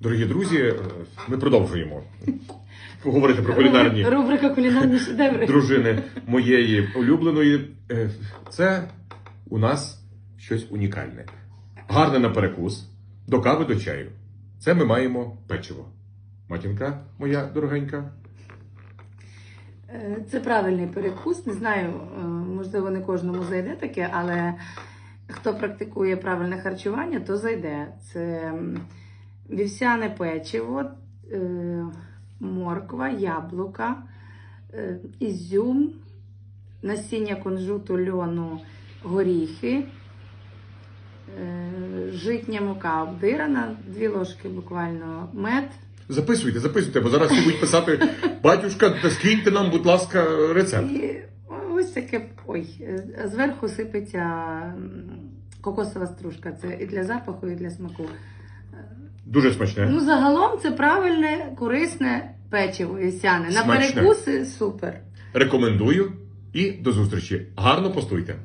Дорогі друзі, е, ми продовжуємо говорити про кулінарні Рубрика кулінарні шедеври. дружини моєї улюбленої. Е, Це у нас щось унікальне. Гарне на перекус, до кави, до чаю. Це ми маємо печиво. Матінка моя дорогенька. Е, Це правильний перекус. Не знаю, можливо, не кожному зайде таке, але хто практикує правильне харчування, то зайде. Це вівсяне печиво, е, морква, яблука, е, ізюм, насіння кунжуту, льону, горіхи. е, Житня мука обдирана, дві ложки буквально мед, Записуйте, записуйте, бо зараз всі будуть писати батюшка, скиньте нам, будь ласка, рецепт. І ось таке. Ой, зверху сипеться кокосова стружка. Це і для запаху, і для смаку. Дуже смачне. Ну, загалом це правильне, корисне печиво вівсяне. На Смачне. перекуси супер. Рекомендую і до зустрічі. Гарно постуйте.